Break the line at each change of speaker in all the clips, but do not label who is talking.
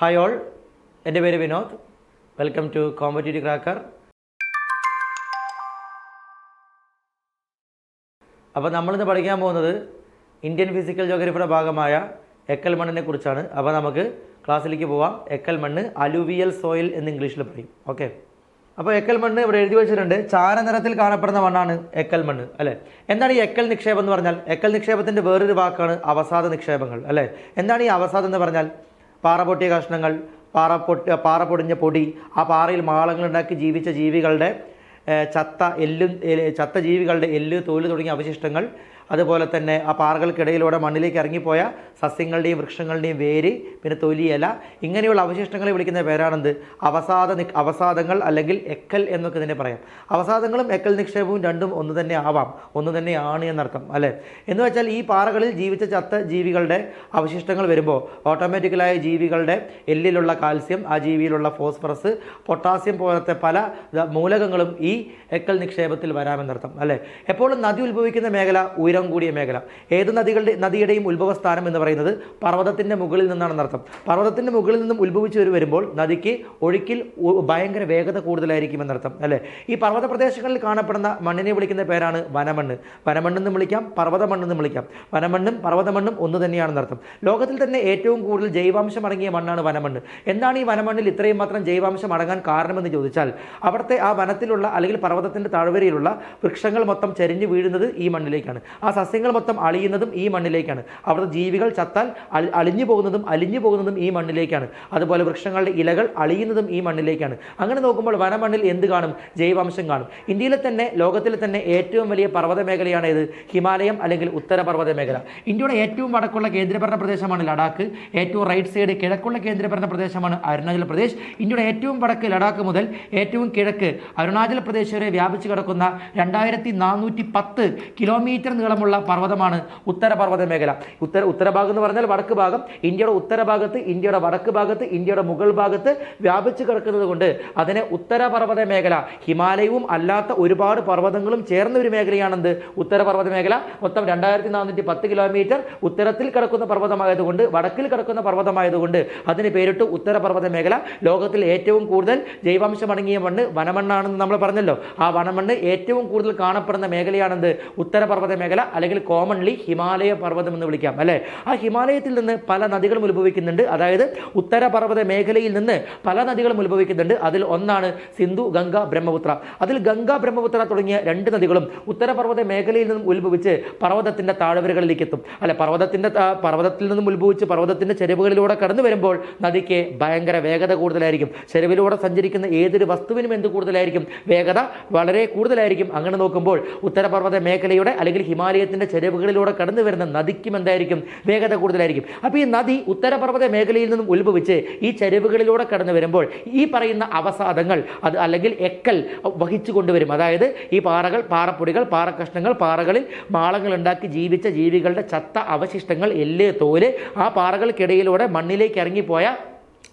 Hi all എന്റെ പേര് Vinod. Welcome to competitive cracker അപ്പോൾ നമ്മളിന്ന് പഠിക്കാൻ പോകുന്നത് ഇന്ത്യൻ ഫിസിക്കൽ ജോഗ്രഫിയുടെ ഭാഗമായ എക്കൽ മണ്ണിനെ കുറിച്ചാണ്. അപ്പോൾ നമുക്ക് ക്ലാസ്സിലേക്ക് പോവാം. എക്കൽ മണ്ണ് അലുവിയൽ സോയിൽ എന്ന് ഇംഗ്ലീഷിൽ പറയും. ഓക്കെ. അപ്പോൾ എക്കൽ മണ്ണ് ഇവിടെ എഴുതി വെച്ചിട്ടുണ്ട്. ചാരനിറത്തിൽ കാണപ്പെടുന്ന മണ്ണാണ് എക്കൽ മണ്ണ് അല്ലേ? എന്താണ് ഈ എക്കൽ നിക്ഷേപം എന്ന് പറഞ്ഞാൽ? എക്കൽ നിക്ഷേപത്തിന്റെ വേറൊരു വാക്കാണ് അവസാദ നിക്ഷേപങ്ങൾ അല്ലേ? എന്താണ് ഈ അവസാദം എന്ന് പറഞ്ഞാൽ? പാറ പൊട്ടിയ കഷ്ണങ്ങൾ പാറ പൊട്ടി പാറ പൊടിഞ്ഞ പൊടി ആ പാറയിൽ മാളങ്ങളുണ്ടാക്കി ജീവിച്ച ജീവികളുടെ ചത്ത എല്ലും ചത്ത ജീവികളുടെ എല്ല് തോൽ തുടങ്ങിയ അവശിഷ്ടങ്ങൾ അതുപോലെ തന്നെ ആ പാറകൾക്കിടയിലൂടെ മണ്ണിലേക്ക് ഇറങ്ങിപ്പോയ സസ്യങ്ങളുടെയും വൃക്ഷങ്ങളുടെയും വേര് പിന്നെ തൊലിയല ഇങ്ങനെയുള്ള അവശിഷ്ടങ്ങളെ വിളിക്കുന്ന പേരാണെന്ത്? അവസാദ അവസാദങ്ങൾ അല്ലെങ്കിൽ എക്കൽ എന്നൊക്കെ ഇതിനെ പറയാം. അവസാദങ്ങളും എക്കൽ നിക്ഷേപവും രണ്ടും ഒന്ന് തന്നെ ആവാം. ഒന്ന് തന്നെയാണ് എന്നർത്ഥം അല്ലേ? എന്ന് വെച്ചാൽ ഈ പാറകളിൽ ജീവിച്ച ചത്ത ജീവികളുടെ അവശിഷ്ടങ്ങൾ വരുമ്പോൾ ഓട്ടോമാറ്റിക്കലായ ജീവികളുടെ എല്ലിലുള്ള കാൽസ്യം ആ ജീവിയിലുള്ള ഫോസ്ഫറസ് പൊട്ടാസ്യം പോലത്തെ പല മൂലകങ്ങളും ഈ എക്കൽ നിക്ഷേപത്തിൽ വരാമെന്നർത്ഥം അല്ലേ? എപ്പോഴും നദി ഉത്ഭവിക്കുന്ന മേഖല ഉയരം കൂടിയ മേഖല. ഏത് നദികളുടെ നദിയുടെയും ഉത്ഭവസ്ഥാനം എന്ന് പറയുന്നത് പർവതത്തിന്റെ മുകളിൽ നിന്നാണെന്നർത്ഥം പർവതത്തിന്റെ മുകളിൽ നിന്നും ഉത്ഭവിച്ചു വരു- വരുമ്പോൾ നദിക്ക് ഒഴുക്കിൽ ഭയങ്കര വേഗത കൂടുതലായിരിക്കും എന്നർത്ഥം അല്ലേ? ഈ പർവത പ്രദേശങ്ങളിൽ കാണപ്പെടുന്ന മണ്ണിനെ വിളിക്കുന്ന പേരാണ് വനമണ്ണ്. വനമണ്ണെന്നും വിളിക്കാം പർവത മണ്ണെന്നും വിളിക്കാം. വനമണ്ണും പർവതമണ്ണും ഒന്ന് തന്നെയാണെന്നർത്ഥം ലോകത്തിൽ തന്നെ ഏറ്റവും കൂടുതൽ ജൈവാംശം അടങ്ങിയ മണ്ണാണ് വനമണ്ണ്. എന്താണ് ഈ വനമണ്ണിൽ ഇത്രയും മാത്രം ജൈവാംശം അടങ്ങാൻ കാരണമെന്ന് ചോദിച്ചാൽ അവിടുത്തെ ആ വനത്തിലുള്ള അല്ലെങ്കിൽ പർവതത്തിന്റെ താഴ്വരയിലുള്ള വൃക്ഷങ്ങൾ മൊത്തം ചരിഞ്ഞു വീഴുന്നത് ഈ മണ്ണിലേക്കാണ്. ആ സസ്യങ്ങൾ മൊത്തം അളിയുന്നതും ഈ മണ്ണിലേക്കാണ്. അവിടുത്തെ ജീവികൾ ചത്താൽ അളി- അളിഞ്ഞു പോകുന്നതും അലിഞ്ഞു പോകുന്നതും ഈ മണ്ണിലേക്കാണ്. അതുപോലെ വൃക്ഷങ്ങളുടെ ഇലകൾ അളിയുന്നതും ഈ മണ്ണിലേക്കാണ്. അങ്ങനെ നോക്കുമ്പോൾ വനമണ്ണിൽ എന്ത് കാണും? ജൈവാംശം കാണും. ഇന്ത്യയിലെ തന്നെ ലോകത്തിലെ തന്നെ ഏറ്റവും വലിയ പർവത മേഖലയാണ് ഹിമാലയം അല്ലെങ്കിൽ ഉത്തര പർവത മേഖല ഇന്ത്യയുടെ ഏറ്റവും വടക്കുള്ള കേന്ദ്രഭരണ പ്രദേശമാണ് ലഡാക്ക്. ഏറ്റവും റൈറ്റ് സൈഡ് കിഴക്കുള്ള കേന്ദ്രഭരണ പ്രദേശമാണ് അരുണാചൽ പ്രദേശ്. ഇന്ത്യയുടെ ഏറ്റവും വടക്ക് ലഡാക്ക് മുതൽ ഏറ്റവും കിഴക്ക് അരുണാചൽ പ്രദേശ് വരെ വ്യാപിച്ചു കിടക്കുന്ന രണ്ടായിരത്തി നാനൂറ്റി പത്ത് കിലോമീറ്റർ നീളമുള്ള പർവതമാണ് ഉത്തരപർവത മേഖല. ഉത്തര ഉത്തരഭാഗം എന്ന് പറഞ്ഞാൽ വടക്ക് ഭാഗം. ഇന്ത്യയുടെ ഉത്തരഭാഗത്ത് ഇന്ത്യയുടെ വടക്ക് ഭാഗത്ത് ഇന്ത്യയുടെ മുകൾ ഭാഗത്ത് വ്യാപിച്ചു കിടക്കുന്നത് കൊണ്ട് അതിനെ ഉത്തരപർവത മേഖല ഹിമാലയവും അല്ലാത്ത ഒരുപാട് പർവതങ്ങളും ചേർന്ന ഒരു മേഖലയാണെന്ത്? ഉത്തരപർവത മേഖല. മൊത്തം രണ്ടായിരത്തി നാനൂറ്റി പത്ത് കിലോമീറ്റർ ഉത്തരത്തിൽ കിടക്കുന്ന പർവതമായതുകൊണ്ട് വടക്കിൽ കിടക്കുന്ന പർവതമായതുകൊണ്ട് അതിന് പേരിട്ട് ഉത്തരപർവത മേഖല. ലോകത്തിൽ ഏറ്റവും കൂടുതൽ ജൈവാംശമടങ്ങിയ മണ്ണ് വനമണ്ണാണെന്ന് നമ്മൾ പറഞ്ഞല്ലോ. ആ വനമണ്ണ് ഏറ്റവും കൂടുതൽ കാണപ്പെടുന്ന മേഖലയാണെന്ത്? ഉത്തര പർവത മേഖല അല്ലെങ്കിൽ കോമൺലി ഹിമാലയ പർവതം എന്ന് വിളിക്കാം അല്ലേ? ആ ഹിമാലയത്തിൽ നിന്ന് പല നദികളും ഉത്ഭവിക്കുന്നുണ്ട്. അതായത് ഉത്തര പർവത മേഖലയിൽ നിന്ന് പല നദികളും ഉത്ഭവിക്കുന്നുണ്ട്. അതിൽ ഒന്നാണ് സിന്ധു ഗംഗ ബ്രഹ്മപുത്ര. അതിൽ ഗംഗ ബ്രഹ്മപുത്ര തുടങ്ങിയ രണ്ട് നദികളും ഉത്തരപർവത മേഖലയിൽ നിന്നും ഉത്ഭവിച്ച് പർവതത്തിന്റെ താഴ്വരകളിലേക്ക് എത്തും അല്ലെ പർവതത്തിന്റെ പർവതത്തിൽ നിന്നും ഉത്ഭവിച്ച് പർവതത്തിന്റെ ചെരുവുകളിലൂടെ കടന്നു വരുമ്പോൾ നദിക്ക് ഭയങ്കര വേഗത കൂടുതലായിരിക്കും. ചെരുവിലൂടെ സഞ്ചരിക്കുന്ന ഏതൊരു വസ്തുവിനും എന്ത് കൂടുതലായിരിക്കും? വേഗത വളരെ കൂടുതലായിരിക്കും. അങ്ങനെ നോക്കുമ്പോൾ ഉത്തരപർവത മേഖലയുടെ അല്ലെങ്കിൽ ഹിമാലയത്തിന്റെ ചെരുവുകളിലൂടെ കടന്നു വരുന്ന നദിക്കും എന്തായിരിക്കും? വേഗത കൂടുതലായിരിക്കും. അപ്പോൾ ഈ നദി ഉത്തരപർവത മേഖലയിൽ നിന്നും ഉത്ഭവിച്ച് ഈ ചെരുവുകളിലൂടെ കടന്നു വരുമ്പോൾ ഈ പറയുന്ന അവസാദങ്ങൾ അത് അല്ലെങ്കിൽ എക്കൽ വഹിച്ചു കൊണ്ടുവരും. അതായത് ഈ പാറകൾ പാറപ്പൊടികൾ പാറക്കഷ്ണങ്ങൾ പാറകളിൽ മാളങ്ങൾ ഉണ്ടാക്കി ജീവിച്ച ജീവികളുടെ ചത്ത അവശിഷ്ടങ്ങൾ എല്ല് തോൽ ആ പാറകൾക്കിടയിലൂടെ മണ്ണിലേക്ക് ഇറങ്ങിപ്പോയ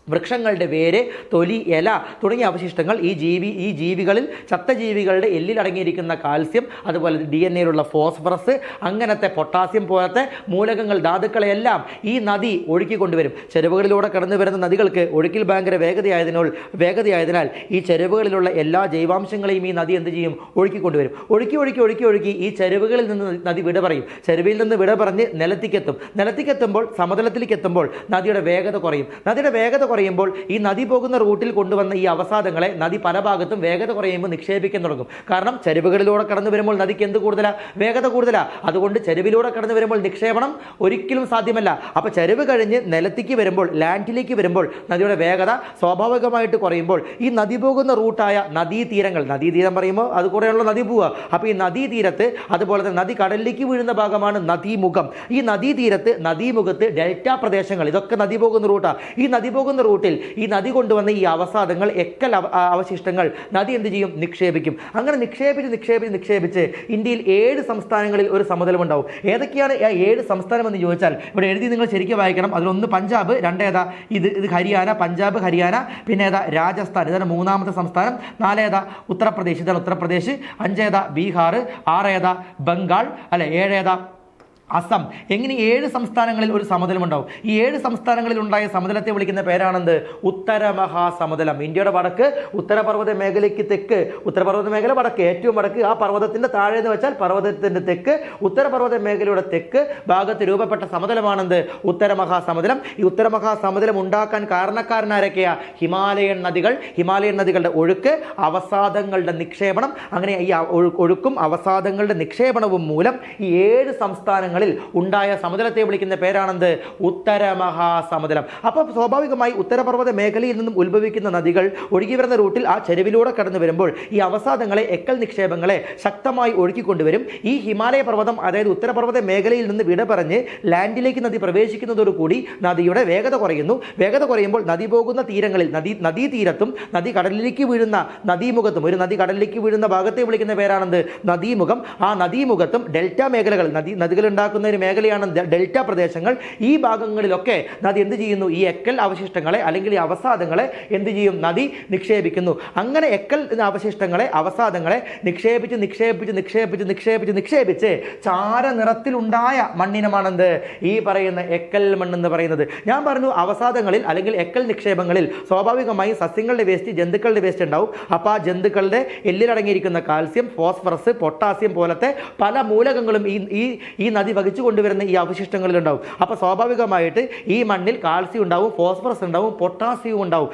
വൃക്ഷങ്ങളുടെ വേര് തൊലി ഇല തുടങ്ങിയ അവശിഷ്ടങ്ങൾ ഈ ജീവി ഈ ജീവികളിൽ ചത്ത ജീവികളുടെ എല്ലിൽ അടങ്ങിയിരിക്കുന്ന കാൽസ്യം അതുപോലെ ഡി എൻ എയിലുള്ള ഫോസ്ഫറസ് അങ്ങനത്തെ പൊട്ടാസ്യം പോലത്തെ മൂലകങ്ങൾ ധാതുക്കളെല്ലാം ഈ നദി ഒഴുക്കിക്കൊണ്ടുവരും ചെരുവുകളിലൂടെ കടന്നു വരുന്ന നദികൾക്ക് ഒഴുക്കിൽ ഭയങ്കര വേഗതയായതിനാൽ വേഗതയായതിനാൽ ഈ ചെരുവുകളിലുള്ള എല്ലാ ജൈവാംശങ്ങളെയും ഈ നദി എന്ത് ചെയ്യും? ഒഴുക്കിക്കൊണ്ടുവരും ഒഴുക്കി ഒഴുക്കി ഒഴുക്കി ഒഴുക്കി ഈ ചെരുവുകളിൽ നിന്ന് നദി വിട പറയും. ചെരുവിൽ നിന്ന് വിട പറഞ്ഞ് നിലത്തേക്കെത്തും. നിലത്തേക്കെത്തുമ്പോൾ സമതലത്തിലേക്ക് എത്തുമ്പോൾ നദിയുടെ വേഗത കുറയും. നദിയുടെ വേഗത കുറയുമ്പോൾ ഈ നദി പോകുന്ന റൂട്ടിൽ കൊണ്ടുവന്ന ഈ അവസാദങ്ങളെ നദി പല ഭാഗത്തും വേഗത കുറയുമ്പോൾ നിക്ഷേപിക്കാൻ തുടങ്ങും. കാരണം ചരിവുകളിലൂടെ കടന്നു വരുമ്പോൾ നദിക്ക് എന്ത് കൂടുതലാണ് വേഗത കൂടുതലാണ് അതുകൊണ്ട് ചരിവിലൂടെ കടന്നു വരുമ്പോൾ നിക്ഷേപണം ഒരിക്കലും സാധ്യമല്ല. അപ്പോൾ ചരിവ് കഴിഞ്ഞ് നിലത്തേക്ക് വരുമ്പോൾ ലാൻഡിലേക്ക് വരുമ്പോൾ നദിയുടെ വേഗത സ്വാഭാവികമായിട്ട് കുറയുമ്പോൾ ഈ നദി പോകുന്ന റൂട്ടായ നദീതീരങ്ങൾ നദീതീരം പറയുമ്പോൾ അത് കൂടെയുള്ള നദി പോവുക അപ്പോൾ ഈ നദീതീരത്ത് അതുപോലെ തന്നെ നദി കടലിലേക്ക് വീഴുന്ന ഭാഗമാണ് നദീമുഖം. ഈ നദീതീരത്ത് നദീമുഖത്ത് ഡെൽറ്റ പ്രദേശങ്ങൾ ഇതൊക്കെ നദി പോകുന്ന റൂട്ടാണ് ഈ നദി പോകുന്ന റൂട്ടിൽ ഈ നദി കൊണ്ടുവന്ന ഈ അവസാദങ്ങൾ എക്കൽ അവശിഷ്ടങ്ങൾ നദി എന്ത് ചെയ്യും? നിക്ഷേപിക്കും. അങ്ങനെ നിക്ഷേപിച്ച് നിക്ഷേപിച്ച് നിക്ഷേപിച്ച് ഇന്ത്യയിൽ ഏഴ് സംസ്ഥാനങ്ങളിൽ ഒരു സമതലമുണ്ടാവും. ഏതൊക്കെയാണ് ആ ഏഴ് സംസ്ഥാനം എന്ന് ചോദിച്ചാൽ ഇവിടെ എഴുതി നിങ്ങൾ ശരിക്കും വായിക്കണം. അതിലൊന്ന് പഞ്ചാബ് രണ്ടേതാ ഇത് ഇത് ഹരിയാന പഞ്ചാബ് ഹരിയാന പിന്നെ ഏതാ രാജസ്ഥാൻ. ഇതാണ് മൂന്നാമത്തെ സംസ്ഥാനം. നാലേതാ ഉത്തർപ്രദേശ് ഇതാണ് ഉത്തർപ്രദേശ്. അഞ്ചേതാ ബീഹാർ ആറേതാ ബംഗാൾ അല്ലെ ഏഴേതാ അസം. എങ്ങനെ ഏഴ് സംസ്ഥാനങ്ങളിൽ ഒരു സമതലം ഉണ്ടാവും ഈ ഏഴ് സംസ്ഥാനങ്ങളിൽ ഉണ്ടായ സമതലത്തെ വിളിക്കുന്ന പേരാണെന്ത്? ഉത്തരമഹാസമതലം. ഇന്ത്യയുടെ വടക്ക് ഉത്തരപർവത മേഖലയ്ക്ക് തെക്ക്. ഉത്തരപർവത മേഖല വടക്ക് ഏറ്റവും വടക്ക്. ആ പർവതത്തിന്റെ താഴെ എന്ന് വെച്ചാൽ പർവതത്തിന്റെ തെക്ക്. ഉത്തരപർവത മേഖലയുടെ തെക്ക് ഭാഗത്ത് രൂപപ്പെട്ട സമതലമാണെന്ത്? ഉത്തരമഹാസമതലം. ഈ ഉത്തരമഹാസമതലം ഉണ്ടാക്കാൻ കാരണക്കാരനാരൊക്കെയാ ഹിമാലയൻ നദികൾ. ഹിമാലയൻ നദികളുടെ ഒഴുക്ക് അവസാദങ്ങളുടെ നിക്ഷേപണം. അങ്ങനെ ഈ ഒഴുക്കും അവസാദങ്ങളുടെ നിക്ഷേപണവും മൂലം ഈ ഏഴ് സംസ്ഥാനങ്ങളിൽ ഉണ്ടായ സമതലത്തെ വിളിക്കുന്ന പേരാണെന്ത്? ഉത്തര മഹാസമതലം അപ്പോൾ സ്വാഭാവികമായി ഉത്തരപർവത മേഖലയിൽ നിന്നും ഉത്ഭവിക്കുന്ന നദികൾ ഒഴുകി വരുന്ന റൂട്ടിൽ ആ ചെരുവിലൂടെ കടന്നു വരുമ്പോൾ ഈ അവസാദങ്ങളെ എക്കൽ നിക്ഷേപങ്ങളെ ശക്തമായി ഒഴുക്കിക്കൊണ്ടുവരും. ഈ ഹിമാലയ പർവതം അതായത് ഉത്തരപർവത മേഖലയിൽ നിന്ന് വിട പറഞ്ഞ് ലാൻഡിലേക്ക് നദി പ്രവേശിക്കുന്നതോടുകൂടി നദിയുടെ വേഗത കുറയുന്നു. വേഗത കുറയുമ്പോൾ നദി പോകുന്ന തീരങ്ങളിൽ നദി നദീതീരത്തും നദി കടലിലേക്ക് വീഴുന്ന നദീമുഖത്തും ഒരു നദി കടലിലേക്ക് വീഴുന്ന ഭാഗത്തെ വിളിക്കുന്ന പേരാണെന്ത്? നദീമുഖം. ആ നദീമുഖത്തും ഡെൽറ്റ മേഖലകൾ നദി നദികൾ ഉണ്ടാക്കുന്ന ഒരു മേഖലയാണ് ഡെൽറ്റ പ്രദേശങ്ങൾ. ഈ ഭാഗങ്ങളിലൊക്കെ നദി എന്ത് ചെയ്യുന്നു? ഈ എക്കൽ അവശിഷ്ടങ്ങളെ അല്ലെങ്കിൽ ഈ അവസാദങ്ങളെ എന്ത് ചെയ്യും? നദി നിക്ഷേപിക്കുന്നു. അങ്ങനെ എക്കൽ അവശിഷ്ടങ്ങളെ അവസാദങ്ങളെ നിക്ഷേപിച്ച് നിക്ഷേപിച്ച് നിക്ഷേപിച്ച് നിക്ഷേപിച്ച് നിക്ഷേപിച്ച് ചാരനിറത്തിലുണ്ടായ മണ്ണിനമാണെന്ത്? ഈ പറയുന്ന എക്കൽ മണ്ണെന്ന് പറയുന്നത്. ഞാൻ പറഞ്ഞു അവസാദങ്ങളിൽ അല്ലെങ്കിൽ എക്കൽ നിക്ഷേപങ്ങളിൽ സ്വാഭാവികമായി സസ്യങ്ങളുടെ വേസ്റ്റ് ജന്തുക്കളുടെ വേസ്റ്റ് ഉണ്ടാവും. അപ്പോൾ ആ ജന്തുക്കളുടെ എല്ലിലടങ്ങിയിരിക്കുന്ന കാൽസ്യം ഫോസ്ഫറസ് പൊട്ടാസ്യം പോലത്തെ പല മൂലകങ്ങളും ഈ ഈ നദി വഹിച്ചു കൊണ്ടുവരുന്ന ഈ അവശിഷ്ടങ്ങളിൽ ഉണ്ടാവും അപ്പോൾ സ്വാഭാവികമായിട്ട് ഈ മണ്ണിൽ കാൽസ്യം ഉണ്ടാവും ഫോസ്ഫറസ് ഉണ്ടാവും പൊട്ടാസ്യവും ഉണ്ടാവും.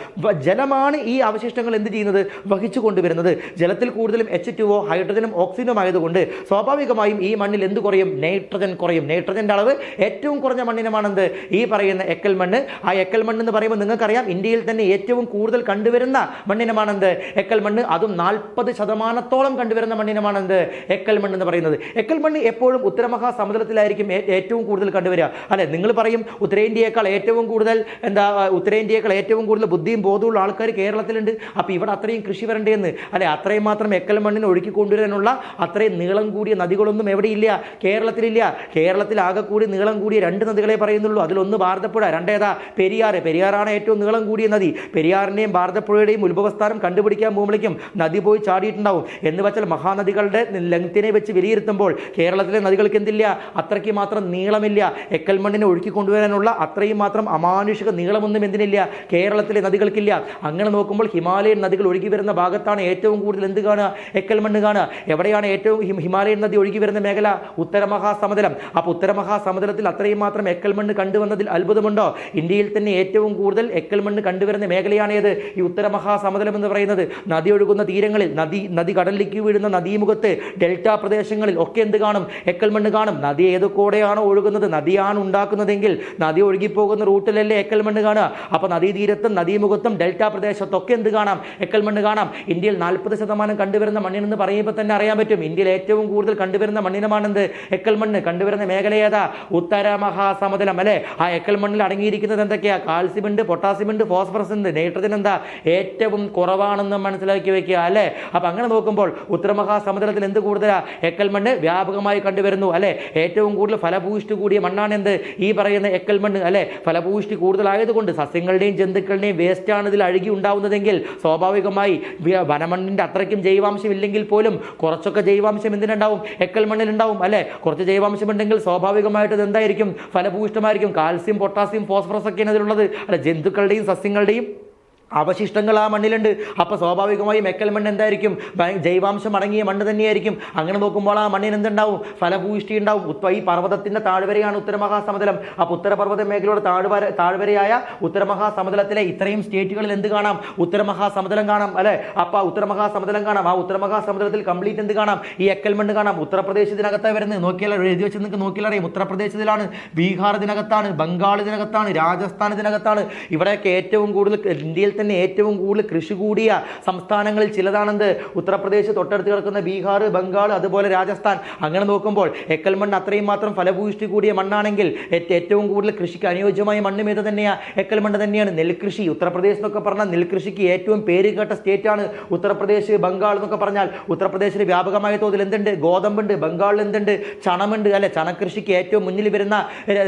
ജലമാണ് ഈ അവശിഷ്ടങ്ങൾ എന്ത് ചെയ്യുന്നത്? വഹിച്ചു കൊണ്ടുവരുന്നത്. ജലത്തിൽ കൂടുതലും എച്ച് ടു ഒ ഹൈഡ്രജനും ഓക്സിജനും ആയതുകൊണ്ട് സ്വാഭാവികമായും ഈ മണ്ണിൽ എന്ത് കുറയും? നൈട്രജൻ കുറയും. നൈട്രജന്റെ അളവ് ഏറ്റവും കുറഞ്ഞ മണ്ണിനമാണെന്ത്? ഈ പറയുന്ന എക്കൽ മണ്ണ്. ആ എക്കൽ മണ്ണ് എന്ന് പറയുമ്പോൾ നിങ്ങൾക്കറിയാം ഇന്ത്യയിൽ തന്നെ ഏറ്റവും കൂടുതൽ കണ്ടുവരുന്ന മണ്ണിനമാണെന്ത്? എക്കൽ മണ്ണ് അതും നാൽപ്പത് ശതമാനത്തോളം കണ്ടുവരുന്ന മണ്ണിനമാണെന്ത്? എക്കൽ മണ്ണ് എന്ന് പറയുന്നത്. എക്കൽ മണ്ണ് എപ്പോഴും ഉത്തരമഹാ ഏ- ഏറ്റവും കൂടുതൽ കണ്ടുവരിക. അല്ലെ? നിങ്ങൾ പറയും ഉത്തരേന്ത്യയേക്കാൾ ഏറ്റവും കൂടുതൽ എന്താ ഉത്തരേന്ത്യയേക്കാൾ ഏറ്റവും കൂടുതൽ ബുദ്ധിയും ബോധമുള്ള ആൾക്കാർ കേരളത്തിലുണ്ട്. അപ്പോൾ ഇവിടെ അത്രയും കൃഷി വരണ്ടേന്ന്. അല്ലെ? അത്രയും മാത്രം എക്കൽ മണ്ണിനെ ഒഴുക്കി കൊണ്ടുവരാനുള്ള അത്രയും നീളം കൂടിയ നദികളൊന്നും എവിടെയില്ല? കേരളത്തിലില്ല. കേരളത്തിൽ ആകെ കൂടി നീളം കൂടിയ രണ്ട് നദികളെ പറയുന്നുള്ളൂ. അതിലൊന്ന് ഭാരതപ്പുഴ രണ്ടേതാ? പെരിയാർ പെരിയാറാണ് ഏറ്റവും നീളം കൂടിയ നദി. പെരിയാറിന്റെയും ഭാരതപ്പുഴയുടെയും ഉത്ഭവസ്ഥാനം കണ്ടുപിടിക്കാൻ പോകുമ്പോഴേക്കും നദി പോയി ചാടിയിട്ടുണ്ടാവും. എന്ന് വെച്ചാൽ മഹാനദികളുടെ ലെങ്ത്തിനെ വെച്ച് വിലയിരുത്തുമ്പോൾ കേരളത്തിലെ നദികൾക്ക് എന്തില്ല? അത്രയ്ക്ക് മാത്രം നീളമില്ല. എക്കൽ മണ്ണിനെ ഒഴുക്കി കൊണ്ടുവരാനുള്ള അത്രയും മാത്രം അമാനുഷിക നീളമൊന്നും എന്തിനില്ല. കേരളത്തിലെ നദികൾക്കില്ല. അങ്ങനെ നോക്കുമ്പോൾ ഹിമാലയൻ നദികൾ ഒഴുകി വരുന്ന ഭാഗത്താണ് ഏറ്റവും കൂടുതൽ എന്ത് കാണുക? എക്കൽ മണ്ണ് കാണുക. എവിടെയാണ് ഏറ്റവും ഹിമാലയൻ നദി ഒഴുകി വരുന്ന മേഖല? ഉത്തരമഹാസമതലം. അപ്പോൾ ഉത്തരമഹാസമതലത്തിൽ അത്രയും മാത്രം എക്കൽ മണ്ണ് കണ്ടുവന്നതിൽ അത്ഭുതമുണ്ടോ? ഇന്ത്യയിൽ തന്നെ ഏറ്റവും കൂടുതൽ എക്കൽ മണ്ണ് കണ്ടുവരുന്ന മേഖലയാണ് ഏത്? ഈ ഉത്തരമഹാസമതലം എന്ന് പറയുന്നത്. നദി ഒഴുകുന്ന തീരങ്ങളിൽ നദി നദി കടലിലേക്ക് വീഴുന്ന നദീമുഖത്ത് ഡെൽറ്റ പ്രദേശങ്ങളിൽ ഒക്കെ എന്ത് കാണും? എക്കൽ മണ്ണ് കാണും. നദി ഏത് കൂടെയാണോ ഒഴുകുന്നത്? നദിയാണ് ഉണ്ടാക്കുന്നതെങ്കിൽ നദി ഒഴുകിപ്പോകുന്ന റൂട്ടിലല്ലേ എക്കൽ മണ്ണ് കാണുക? അപ്പോൾ നദീതീരത്തും നദീമുഖത്തും ഡെൽറ്റ പ്രദേശത്തൊക്കെ എന്ത് കാണാം? എക്കൽ മണ്ണ് കാണാം. ഇന്ത്യയിൽ നാൽപ്പത് ശതമാനം കണ്ടുവരുന്ന മണ്ണിനെന്ന് പറയുമ്പോൾ തന്നെ അറിയാൻ പറ്റും. ഇന്ത്യയിൽ ഏറ്റവും കൂടുതൽ കണ്ടുവരുന്ന മണ്ണിനമാണെന്ത്? എക്കൽ മണ്ണ് കണ്ടുവരുന്ന മേഖല ഏതാ? ഉത്തര മഹാസമുദ്രം അല്ലേ? ആ എക്കൽ മണ്ണിൽ അടങ്ങിയിരിക്കുന്നത് എന്തൊക്കെയാ? കാൽസ്യമുണ്ട് പൊട്ടാസ്യമുണ്ട് ഫോസ്ഫറസ് ഉണ്ട് നൈട്രജൻ എന്താ? ഏറ്റവും കുറവാണെന്ന് മനസ്സിലാക്കി വെക്കുക അല്ലേ? അപ്പം അങ്ങനെ നോക്കുമ്പോൾ ഉത്തരമഹാസമുദ്രത്തിൽ എന്ത് കൂടുതലാ? എക്കൽ മണ്ണ് വ്യാപകമായി കണ്ടുവരുന്നു അല്ലേ? ഏറ്റവും കൂടുതൽ ഫലഭൂയിഷ്ടി കൂടിയ മണ്ണാണ് എന്ത് ഈ പറയുന്ന എക്കൽ മണ്ണ് അല്ലെ? ഫലഭൂയിഷ്ടി കൂടുതലായതുകൊണ്ട് സസ്യങ്ങളുടെയും ജന്തുക്കളുടെയും വേസ്റ്റാണ് ഇതിൽ അഴുകി ഉണ്ടാവുന്നതെങ്കിൽ സ്വാഭാവികമായി വനമണ്ണിന്റെ അത്രയ്ക്കും ജൈവാംശം ഇല്ലെങ്കിൽ പോലും കുറച്ചൊക്കെ ജൈവാംശം എന്തിനുണ്ടാവും? എക്കൽ മണ്ണിലുണ്ടാവും അല്ലെ? കുറച്ച് ജൈവാംശം ഉണ്ടെങ്കിൽ സ്വാഭാവികമായിട്ട് ഇത് എന്തായിരിക്കും ഫലഭൂയിഷ്ടമായിരിക്കും കാൽസ്യം പൊട്ടാസ്യം ഫോസ്ഫറസ് ഒക്കെയാണ് ഇതിലുള്ളത്. അല്ല ജന്തുക്കളുടെയും സസ്യങ്ങളുടെയും അവശിഷ്ടങ്ങൾ ആ മണ്ണിലുണ്ട്. അപ്പോൾ സ്വാഭാവികമായി മെക്കൽ മണ്ണ് എന്തായിരിക്കും? ജൈവാംശം അടങ്ങിയ മണ്ണ് തന്നെയായിരിക്കും. അങ്ങനെ നോക്കുമ്പോൾ ആ മണ്ണിന് എന്തുണ്ടാവും? ഫലഭൂയിഷ്ടി ഉണ്ടാവും. ഈ പർവതത്തിന്റെ താഴ്വരയാണ് ഉത്തരമഹാസമതലം. അപ്പോൾ ഉത്തരപർവത മേഖലയുടെ താഴ്വര താഴ്വരയായ ഉത്തരമഹാസമതലത്തിലെ ഇത്രയും സ്റ്റേറ്റുകളിൽ എന്ത് കാണാം? ഉത്തരമഹാസമതലം കാണാം അല്ലേ? അപ്പോൾ ആ ഉത്തരമഹാസമതലം കാണാം. ആ ഉത്തരമഹാസമതലത്തിൽ കംപ്ലീറ്റ് എന്ത് കാണാം? ഈ എക്കൽ മണ്ണ് കാണാം. ഉത്തർപ്രദേശ് ഇതിനകത്താണ് വരുന്നത്. നോക്കിയാൽ എഴുതി വെച്ച് നിങ്ങൾക്ക് നോക്കിയാൽ അറിയാം ഉത്തർപ്രദേശ് ഇതിലാണ് ബീഹാർ ഇതിനകത്താണ് ബംഗാൾ ഇതിനകത്താണ് രാജസ്ഥാൻ ഇതിനകത്താണ്. ഇവിടെയൊക്കെ ഏറ്റവും കൂടുതൽ ഇന്ത്യയിൽ തന്നെ ഏറ്റവും കൂടുതൽ കൃഷി കൂടിയ സംസ്ഥാനങ്ങളിൽ ചിലതാണെന്ത്? ഉത്തർപ്രദേശ് തൊട്ടടുത്ത് കിടക്കുന്ന ബീഹാർ ബംഗാൾ അതുപോലെ രാജസ്ഥാൻ. അങ്ങനെ നോക്കുമ്പോൾ എക്കൽ മണ്ണ് അത്രയും മാത്രം ഫലഭൂയിഷ്ടി കൂടിയ മണ്ണാണെങ്കിൽ ഏറ്റവും കൂടുതൽ കൃഷിക്ക് അനുയോജ്യമായ മണ്ണും ഏത് തന്നെയാണ് എക്കൽ മണ്ണ് തന്നെയാണ്. നെൽകൃഷി. ഉത്തർപ്രദേശ് എന്നൊക്കെ പറഞ്ഞാൽ നെൽകൃഷിക്ക് ഏറ്റവും പേര് കേട്ട സ്റ്റേറ്റാണ് ഉത്തർപ്രദേശ് ബംഗാൾ എന്നൊക്കെ പറഞ്ഞാൽ ഉത്തർപ്രദേശിൽ വ്യാപകമായ തോതിൽ എന്തുണ്ട്? ഗോതമ്പുണ്ട് ബംഗാളിൽ എന്തുണ്ട്? ചണമുണ്ട് അല്ലെ? ചണകൃഷിക്ക് ഏറ്റവും മുന്നിൽ വരുന്ന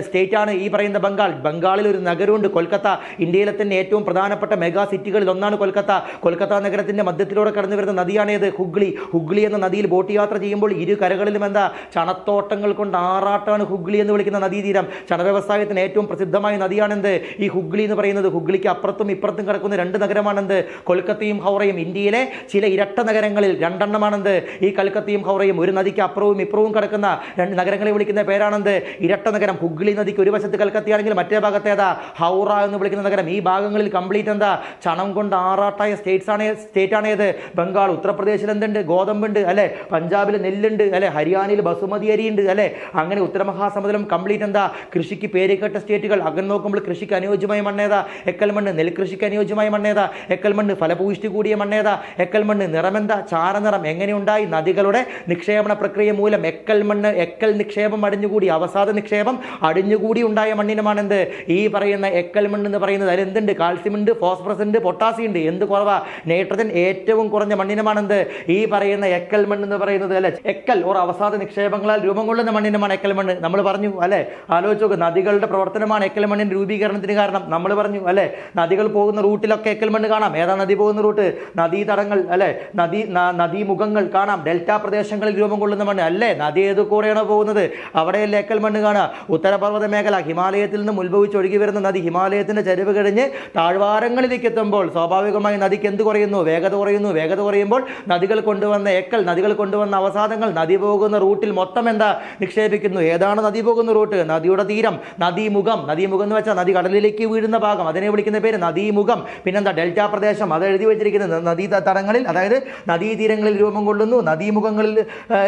സ്റ്റേറ്റാണ് ഈ പറയുന്ന ബംഗാൾ. ബംഗാളിൽ ഒരു നഗരമുണ്ട് കൊൽക്കത്ത. ഇന്ത്യയിലെ തന്നെ ഏറ്റവും പ്രധാനപ്പെട്ട മെഗാ മെഗാ സിറ്റികളിൽ ഒന്നാണ് കൊൽക്കത്ത. കൊൽക്കത്ത നഗരത്തിന്റെ മധ്യത്തിലൂടെ കടന്നു വരുന്ന നദിയാണേത് ഹുഗ്ലി. ഹുഗ്ലി എന്ന നദിയിൽ ബോട്ട് യാത്ര ചെയ്യുമ്പോൾ ഇരു കരകളിലും എന്താ? ചണത്തോട്ടങ്ങൾ കൊണ്ട് ആറാട്ടാണ് ഹുഗ്ലി എന്ന് വിളിക്കുന്ന നദീതീരം. ചണ വ്യവസായത്തിന് ഏറ്റവും പ്രസിദ്ധമായ നദിയാണെന്ത്? ഈ ഹുഗ്ലി എന്ന് പറയുന്നത് ഹുഗ്ലിക്ക് അപ്പുറത്തും ഇപ്പുറത്തും കിടക്കുന്ന രണ്ട് നഗരമാണെന്ത്? കൊൽക്കത്തയും ഹൗറയും. ഇന്ത്യയിലെ ചില ഇരട്ട നഗരങ്ങളിൽ രണ്ടെണ്ണമാണെന്ത്? ഈ കൽക്കത്തയും ഹൗറയും ഒരു നദിക്ക് അപ്പുറവും ഇപ്പുറവും കിടക്കുന്ന രണ്ട് നഗരങ്ങളെ വിളിക്കുന്ന പേരാണെന്ത്? ഇരട്ട നഗരം. ഹുഗ്ലി നദിക്ക് ഒരു വശത്ത് കൽക്കത്തയാണെങ്കിൽ മറ്റേ ഭാഗത്തേതാ? ഹൗറ എന്ന് വിളിക്കുന്ന നഗരം. ഈ ഭാഗങ്ങളിൽ കംപ്ലീറ്റ് എന്താ? ചണം കൊണ്ട് ആറാട്ടായ സ്റ്റേറ്റ്സ് ആണ് സ്റ്റേറ്റ് ആണേത് ബംഗാൾ ഉത്തർപ്രദേശിൽ എന്തുണ്ട്? ഗോതമ്പുണ്ട് അല്ലെ? പഞ്ചാബിൽ നെല്ലുണ്ട് അല്ലെ? ഹരിയാനയിൽ ബസുമതി അരിയുണ്ട് അല്ലെ? അങ്ങനെ ഉത്തരമഹാസമുദ്രം കംപ്ലീറ്റ് എന്താ? കൃഷിക്ക് പേരുകെട്ട സ്റ്റേറ്റുകൾ അങ്ങനെ നോക്കുമ്പോൾ കൃഷിക്ക് അനുയോജ്യമായ മണ്ണേതാ എക്കൽ മണ്ണ്. നെൽകൃഷിക്ക് അനുയോജ്യമായ മണ്ണേതാ എക്കൽ മണ്ണ്. ഫലഭൂയിഷ്ടി കൂടിയ മണ്ണേതാ എക്കൽ മണ്ണ്. നിറമെന്താ ചാരനിറം എങ്ങനെയുണ്ടായി നദികളുടെ നിക്ഷേപണ പ്രക്രിയ മൂലം എക്കൽ മണ്ണ് എക്കൽ നിക്ഷേപം അടിഞ്ഞുകൂടി. അവസാദ നിക്ഷേപം അടിഞ്ഞുകൂടി ഉണ്ടായ മണ്ണിനുമാണെന്ത് ഈ പറയുന്ന എക്കൽ മണ്ണ് എന്ന് പറയുന്നത് അതിൽ എന്തുണ്ട് ഫോസ്ഫറസ് ഫോസ്ഫറസ് പൊട്ടാസ്യം ഉണ്ട്. എന്ത് കുറവാ? നൈട്രജൻ ഏറ്റവും കുറഞ്ഞ മണ്ണിനമാണെന്ത്? ഈ പറയുന്ന എക്കൽ മണ്ണ് എന്ന് പറയുന്നത് അല്ലെ? എക്കൽ ഓർ അവസാദ നിക്ഷേപങ്ങളാൽ രൂപം കൊള്ളുന്ന മണ്ണിനമാണ് എക്കൽ മണ്ണ്. നമ്മൾ പറഞ്ഞു അല്ലെ? ആലോചിച്ച് നദികളുടെ പ്രവർത്തനമാണ് എക്കൽ മണ്ണിന്റെ രൂപീകരണത്തിന് കാരണം. നമ്മൾ പറഞ്ഞു അല്ലെ? നദികൾ പോകുന്ന റൂട്ടിലൊക്കെ എക്കൽ മണ്ണ് കാണാം. ഏതാ നദി പോകുന്ന റൂട്ട്? നദീതടങ്ങൾ അല്ലെ? നദി നദീമുഖങ്ങൾ കാണാം. ഡെൽറ്റ പ്രദേശങ്ങളിൽ രൂപം കൊള്ളുന്ന മണ്ണ്. അല്ലേ? നദി ഏത് കൂടെയാണോ പോകുന്നത്? അവിടെയല്ലേ എക്കൽ മണ്ണ് കാണാം ഉത്തരപർവത മേഖല ഹിമാലയത്തിൽ നിന്ന് ഉത്ഭവിച്ച് ഒഴുകി വരുന്ന നദി ഹിമാലയത്തിന്റെ ചരിവ് കഴിഞ്ഞ് താഴ്വാരങ്ങളിലേക്ക് എത്തുമ്പോൾ സ്വാഭാവികമായി നദിക്ക് എന്ത് കുറയുന്നു? വേഗത കുറയുന്നു. വേഗത കുറയുമ്പോൾ നദികൾ കൊണ്ടുവന്ന എക്കൽ നദികൾ കൊണ്ടുവന്ന അവസാദങ്ങൾ നദി പോകുന്ന റൂട്ടിൽ മൊത്തം എന്താ? നിക്ഷേപിക്കുന്നു. ഏതാണ് നദി പോകുന്ന റൂട്ട്? നദിയുടെ തീരം നദീമുഖം. നദീമുഖം എന്ന് വെച്ചാൽ നദി കടലിലേക്ക് വീഴുന്ന ഭാഗം. അതിനെ വിളിക്കുന്ന പേര് നദീമുഖം. പിന്നെന്താ? ഡെൽറ്റ പ്രദേശം. അത് എഴുതി വെച്ചിരിക്കുന്നത് നദീ തടങ്ങളിൽ അതായത് നദീതീരങ്ങളിൽ രൂപം കൊള്ളുന്നു നദീമുഖങ്ങളിൽ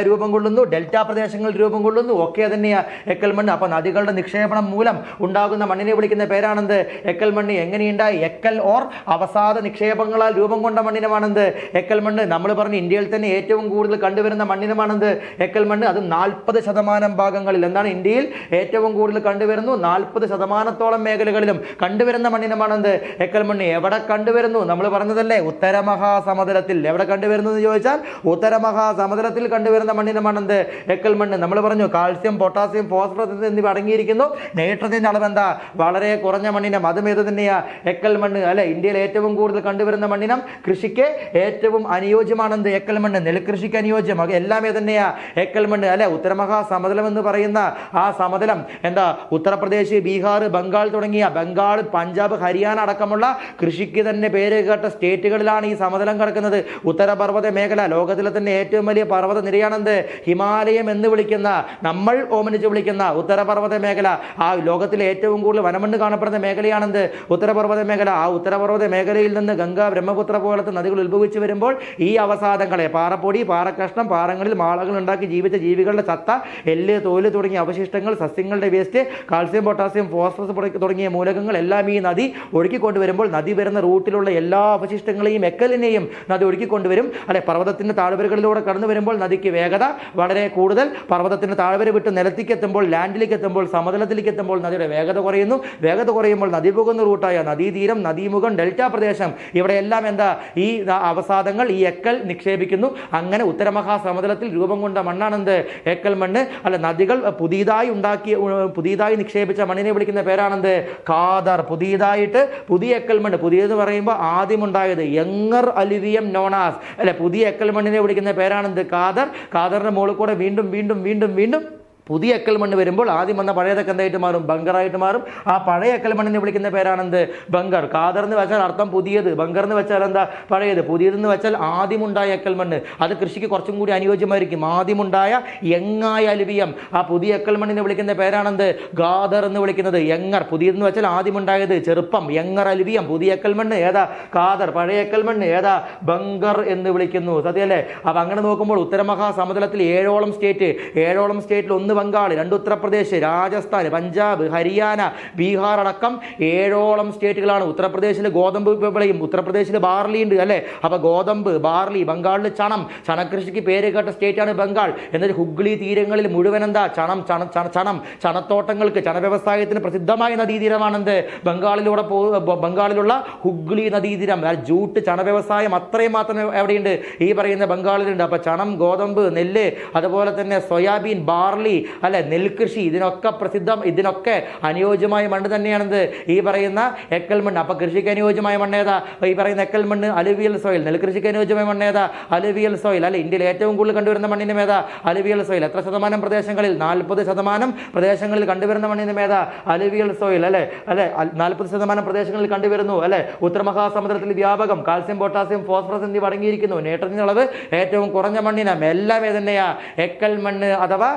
രൂപം കൊള്ളുന്നു ഡെൽറ്റ പ്രദേശങ്ങളിൽ രൂപം കൊള്ളുന്നു. ഒക്കെ തന്നെയാണ് എക്കൽ മണ്ണ്. അപ്പോൾ നദികളുടെ നിക്ഷേപണം മൂലം ഉണ്ടാകുന്ന മണ്ണിനെ വിളിക്കുന്ന പേരാണെന്ത്? എക്കൽ മണ്ണ്. എങ്ങനെയുണ്ടായി? എക്കൽ ഓർ അവസാദ നിക്ഷേപങ്ങളാൽ രൂപം കൊണ്ട മണ്ണിനമാണെന്ത്? എക്കൽ മണ്ണ്. നമ്മൾ പറഞ്ഞു ഇന്ത്യയിൽ തന്നെ ഏറ്റവും കൂടുതൽ കണ്ടുവരുന്ന മണ്ണിനമാണെന്ത്? എക്കൽ മണ്ണ്. അത് നാൽപ്പത് ശതമാനം ഭാഗങ്ങളിൽ. എന്താണ് ഇന്ത്യയിൽ ഏറ്റവും കൂടുതൽ കണ്ടുവരുന്നു? നാൽപ്പത് ശതമാനത്തോളം മേഖലകളിലും കണ്ടുവരുന്ന മണ്ണിനമാണെന്ത്? എക്കൽ മണ്ണ്. എവിടെ കണ്ടുവരുന്നു? നമ്മൾ പറഞ്ഞതല്ലേ ഉത്തരമഹാസമതലത്തിൽ എവിടെ കണ്ടുവരുന്നു എന്ന് ചോദിച്ചാൽ ഉത്തരമഹാസമതലത്തിൽ കണ്ടുവരുന്ന മണ്ണിനമാണെന്ത്? എക്കൽ മണ്ണ്. നമ്മൾ പറഞ്ഞു കാൽസ്യം പൊട്ടാസ്യം ഫോസ്ഫറസ് എന്നിവ അടങ്ങിയിരിക്കുന്നു. നൈട്രജൻ അളവ് എന്താ വളരെ കുറഞ്ഞ മണ്ണിനം. അതും ഏത് തന്നെയാ? എക്കൽ മണ്ണ്. അല്ലെ ഇന്ത്യയിൽ ഏറ്റവും കൂടുതൽ കണ്ടുവരുന്ന മണ്ണിനം കൃഷിക്ക് ഏറ്റവും അനുയോജ്യമാണെന്ത് എക്കൽ മണ്ണ് നെൽകൃഷിക്ക് അനുയോജ്യം. എല്ലാമേ തന്നെയാ. എക്കൽ മണ്ണ് അല്ലെ? ഉത്തരമഹാ സമതലം എന്ന് പറയുന്ന ആ സമതലം. എന്താ? ഉത്തർപ്രദേശ് ബീഹാർ ബംഗാൾ തുടങ്ങിയ ബംഗാൾ പഞ്ചാബ് ഹരിയാന അടക്കമുള്ള കൃഷിക്ക് തന്നെ പേര് കേട്ട സ്റ്റേറ്റുകളിലാണ് ഈ സമതലം കിടക്കുന്നത്. ഉത്തരപർവത മേഖല ലോകത്തിലെ തന്നെ ഏറ്റവും വലിയ പർവത നിരയാണെന്ത്? ഹിമാലയം എന്ന് വിളിക്കുന്ന നമ്മൾ ഓമനിച്ച് വിളിക്കുന്ന ഉത്തരപർവത മേഖല. ആ ലോകത്തിലെ ഏറ്റവും കൂടുതൽ വനമണ്ണ് കാണപ്പെടുന്ന മേഖലയാണെന്ത്? ഉത്തരപർവത മേഖല. ആ ഉത്തരപർവത മേഖലയിൽ നിന്ന് ഗംഗ ബ്രഹ്മപുത്ര പോലത്തെ നദികൾ ഉത്ഭവിച്ചു വരുമ്പോൾ ഈ അവസാദങ്ങളെ പാറപ്പൊടി പാറക്കഷ്ണം പാറങ്ങളിൽ മാളകൾ ഉണ്ടാക്കി ജീവിച്ച ജീവികളുടെ ചത്ത എല്ല് തോൽ തുടങ്ങിയ അവശിഷ്ടങ്ങൾ സസ്യങ്ങളുടെ വേസ്റ്റ് കാൽസ്യം പൊട്ടാസ്യം ഫോസ്ഫറസ് തുടങ്ങിയ മൂലകങ്ങൾ എല്ലാം ഈ നദി ഒഴുക്കിക്കൊണ്ടുവരുമ്പോൾ നദി വരുന്ന റൂട്ടിലുള്ള എല്ലാ അവശിഷ്ടങ്ങളെയും എക്കലിനെയും നദി ഒഴുക്കിക്കൊണ്ടുവരും. അല്ലെ പർവതത്തിന്റെ താഴ്വരകളിലൂടെ കടന്നു വരുമ്പോൾ നദിക്ക് വേഗത വളരെ കൂടുതൽ. പർവതത്തിന്റെ താഴ്വര വിട്ട് നിലത്തേക്ക് എത്തുമ്പോൾ ലാൻഡിലേക്ക് എത്തുമ്പോൾ സമതലത്തിലേക്ക് എത്തുമ്പോൾ നദിയുടെ വേഗത കുറയുന്നു. വേഗത കുറയുമ്പോൾ നദി പോകുന്ന റൂട്ടായ നദീതീരം നദീമുഖം ഡെൽറ്റ പ്രദേശം. ഇവിടെയെല്ലാം എന്താ? ഈ അവസാദങ്ങൾ ഈ എക്കൽ നിക്ഷേപിക്കുന്നു. അങ്ങനെ ഉത്തരമഹാസമതലത്തിൽ രൂപം കൊണ്ട മണ്ണാണെന്ത്? എക്കൽ മണ്ണ്. അല്ല നദികൾ പുതിയതായി ഉണ്ടാക്കിയ പുതിയതായി നിക്ഷേപിച്ച മണ്ണിനെ വിളിക്കുന്ന പേരാണെന്ത്? കാദർ പുതിയതായിട്ട് പുതിയ എക്കൽ മണ്ണ്. പുതിയതെന്ന് പറയുമ്പോൾ ആദ്യം ഉണ്ടായത് യങ്ങർ അലിവിയം നോണാസ്. അല്ലെ പുതിയ എക്കൽ മണ്ണിനെ വിളിക്കുന്ന പേരാണെന്ത്? കാദർ ഖാദറിന്റെ മുകളിൽ കൂടെ വീണ്ടും വീണ്ടും വീണ്ടും വീണ്ടും പുതിയ എക്കൽ മണ്ണ് വരുമ്പോൾ ആദ്യം വന്ന പഴയതൊക്കെ എന്തായിട്ട് മാറും? ബങ്കറായിട്ട് മാറും. ആ പഴയ എക്കൽ മണ്ണിനെ വിളിക്കുന്ന പേരാണെന്ത്? ബങ്കർ. കാതർ എന്ന് വെച്ചാൽ അർത്ഥം പുതിയത്. ബങ്കർ എന്ന് വെച്ചാൽ എന്താ? പഴയത്. പുതിയതെന്ന് വെച്ചാൽ ആദ്യമുണ്ടായ എക്കൽ മണ്ണ്. അത് കൃഷിക്ക് കുറച്ചും കൂടി അനുയോജ്യമായിരിക്കും. ആദ്യമുണ്ടായ എങ്ങായ അലുവിയം. ആ പുതിയ എക്കൽ മണ്ണിനെ വിളിക്കുന്ന പേരാണെന്ത്? ഗാദർ എന്ന് വിളിക്കുന്നത് എങ്ങർ. പുതിയതെന്ന് വെച്ചാൽ ആദ്യമുണ്ടായത് ചെറുപ്പം. എങ്ങർ അലുവിയം. പുതിയ എക്കൽ മണ്ണ്. ഏതാ? കാദർ പഴയ എക്കൽ മണ്ണ്. ഏതാ? ബങ്കർ എന്ന് വിളിക്കുന്നു. സത്യല്ലേ? അപ്പം അങ്ങനെ നോക്കുമ്പോൾ ഉത്തരമഹാസമുദ്രത്തിൽ ഏഴോളം സ്റ്റേറ്റ്. ഏഴോളം സ്റ്റേറ്റിൽ ഒന്ന് ബംഗാൾ രണ്ട് ഉത്തർപ്രദേശ് രാജസ്ഥാൻ പഞ്ചാബ് ഹരിയാന ബീഹാർ അടക്കം ഏഴോളം സ്റ്റേറ്റുകളാണ്. ഉത്തർപ്രദേശിൽ ഗോതമ്പ് വിളയും ഉത്തർപ്രദേശിൽ ബാർലി ഉണ്ട് അല്ലേ? അപ്പോൾ ഗോതമ്പ് ബാർലി ബംഗാളിൽ ചണം. ചണകൃഷിക്ക് പേര് കേട്ട സ്റ്റേറ്റാണ് ബംഗാൾ. എന്നാൽ ഹുഗ്ലി തീരങ്ങളിൽ മുഴുവൻ എന്താ? ചണം ചണ ചണ- ചണം. ചണത്തോട്ടങ്ങൾക്ക് ചണവ്യവസായത്തിന് പ്രസിദ്ധമായ നദീതീരമാണെന്ത്? ബംഗാളിലൂടെ പോ ബംഗാളിലുള്ള ഹുഗ്ലി നദീതീരം. ജൂട്ട് ചണവ്യവസായം അത്രയും മാത്രം എവിടെയുണ്ട്? ഈ പറയുന്ന ബംഗാളിലുണ്ട്. അപ്പോൾ ചണം ഗോതമ്പ് നെല്ല് അതുപോലെ തന്നെ സോയാബീൻ ബാർലി അല്ലെ നെൽകൃഷി ഇതിനൊക്കെ പ്രസിദ്ധം ഇതിനൊക്കെ അനുയോജ്യമായ മണ്ണ് തന്നെയാണെന്ത്? ഈ പറയുന്ന എക്കൽ മണ്ണ്. അപ്പോൾ കൃഷിക്ക് അനുയോജ്യമായ മണ്ണ് ഏതാ? ഈ പറയുന്ന എക്കൽ മണ്ണ് അലുവിയൽ സോയിൽ. നെൽകൃഷിക്ക് അനുയോജ്യമായ മണ്ണ് ഏതാ? Alluvial soil. അല്ലെ ഇന്ത്യയിൽ ഏറ്റവും കൂടുതൽ കണ്ടുവരുന്ന മണ്ണിന്റെ മേധാ അലുവിയൽ സോയിൽ. എത്ര ശതമാനം പ്രദേശങ്ങളിൽ? നാൽപ്പത് ശതമാനം പ്രദേശങ്ങളിൽ കണ്ടുവരുന്ന മണ്ണിന്റെ മേധാ അലുവിയൽ സോയിൽ. അല്ലെ അല്ലെ നാൽപ്പത് ശതമാനം പ്രദേശങ്ങളിൽ കണ്ടുവരുന്നു. അല്ലെ ഉത്തരമഹാസമുദ്രത്തിൽ വ്യാപകം കാൽസ്യം പൊട്ടാസ്യം ഫോസ്ഫറസ് എന്നിവ അടങ്ങിയിരിക്കുന്നു. നൈട്രജൻ അളവ് ഏറ്റവും കുറഞ്ഞ മണ്ണിനം. എല്ലാം തന്നെയാ എക്കൽ മണ്ണ് അഥവാ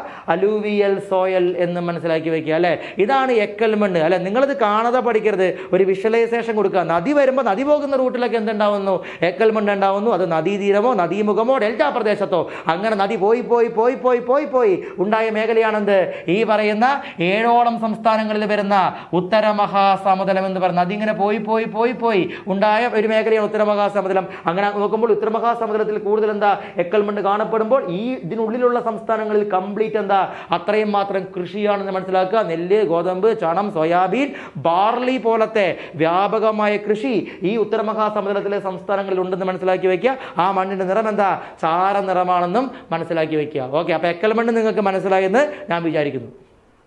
അലൂവിയൽ സോയൽ എന്ന് മനസ്സിലാക്കി വെക്കുക അല്ലേ? ഇതാണ് എക്കൽ മണ്ണ് അല്ലെ? നിങ്ങളിത് കാണാതെ പഠിക്കരുത്. ഒരു വിഷ്വലൈസേഷൻ കൊടുക്കുക. നദി വരുമ്പോൾ നദി പോകുന്ന റൂട്ടിലൊക്കെ എന്തുണ്ടാവുന്നു? എക്കൽ മണ്ണ് ഉണ്ടാവുന്നു. അത് നദീതീരമോ നദീമുഖമോ ഡെൽറ്റ പ്രദേശത്തോ. അങ്ങനെ നദി പോയി പോയി പോയി പോയി പോയി പോയി. ഉണ്ടായ മേഖലയാണെന്ത്? ഈ പറയുന്ന ഏഴോളം സംസ്ഥാനങ്ങളിൽ വരുന്ന ഉത്തര മഹാസമുദ്രം എന്ന് പറയുന്നത് ഇങ്ങനെ പോയി പോയി പോയി പോയി. ഉണ്ടായ ഒരു മേഖലയാണ് ഉത്തര മഹാസമുദ്രം അങ്ങനെ നോക്കുമ്പോൾ ഉത്തര മഹാസമുദ്രത്തിൽ കൂടുതൽ എന്താ? എക്കൽ മണ്ണ് കാണപ്പെടുമ്പോൾ ഈ ഇതിനുള്ളിലുള്ള സംസ്ഥാനങ്ങളിൽ കംപ്ലീറ്റ് എന്താ? അത്രയും മാത്രം കൃഷിയാണെന്ന് മനസ്സിലാക്കുക. നെല്ല് ഗോതമ്പ് ചണം സോയാബീൻ ബാർലി പോലത്തെ വ്യാപകമായ കൃഷി ഈ ഉത്തരമഹാസമുദ്രത്തിലെ സംസ്ഥാനങ്ങളിൽ ഉണ്ടെന്ന് മനസ്സിലാക്കി വയ്ക്കുക ആ മണ്ണിന്റെ നിറം എന്താ? ചാര നിറമാണെന്നും മനസ്സിലാക്കി വയ്ക്കുക ഓക്കെ അപ്പോൾ എക്കൽ മണ്ണ് നിങ്ങൾക്ക് മനസ്സിലായെന്ന് ഞാൻ വിചാരിക്കുന്നു.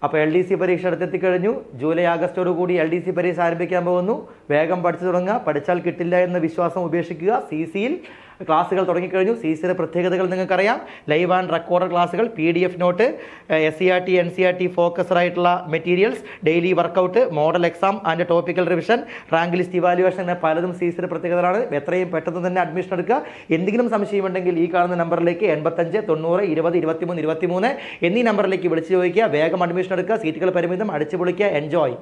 അപ്പോൾ എൽ ഡി സി പരീക്ഷ അടുത്തെത്തിക്കഴിഞ്ഞു. ജൂലൈ ആഗസ്റ്റോടു കൂടി എൽ ഡി സി പരീക്ഷ ആരംഭിക്കാൻ പോകുന്നു. വേഗം പഠിച്ചു തുടങ്ങുക. പഠിച്ചാൽ കിട്ടില്ല എന്ന വിശ്വാസം ഉപേക്ഷിക്കുക. സി സിയിൽ ക്ലാസ്സുകൾ തുടങ്ങിക്കഴിഞ്ഞു. സി സിയുടെ പ്രത്യേകതകൾ നിങ്ങൾക്കറിയാം. ലൈവ് ആൻഡ് റെക്കോർഡ് ക്ലാസ്സുകൾ P D F note S C R T N C R T focused ആയിട്ടുള്ള materials daily workout model exam and topical revision rank list evaluation എന്ന പലതും സി സിയുടെ പ്രത്യേകതകളാണ്. എത്രയും പെട്ടെന്ന് തന്നെ അഡ്മിഷൻ എടുക്കുക. എന്തെങ്കിലും സംശയമുണ്ടെങ്കിൽ ഈ കാണുന്ന നമ്പറിലേക്ക് എൺപത്തഞ്ച് തൊണ്ണൂറ് ഇരുപത് ഇരുപത്തിമൂന്ന് ഇരുപത്തിമൂന്ന് എന്നീ നമ്പറിലേക്ക് വിളിച്ചു ചോദിക്കുക. വേഗം അഡ്മിഷൻ എടുക്കുക. സീറ്റുകൾ പരിമിതം അടിച്ചു പൊളിക്കുക എൻജോയ്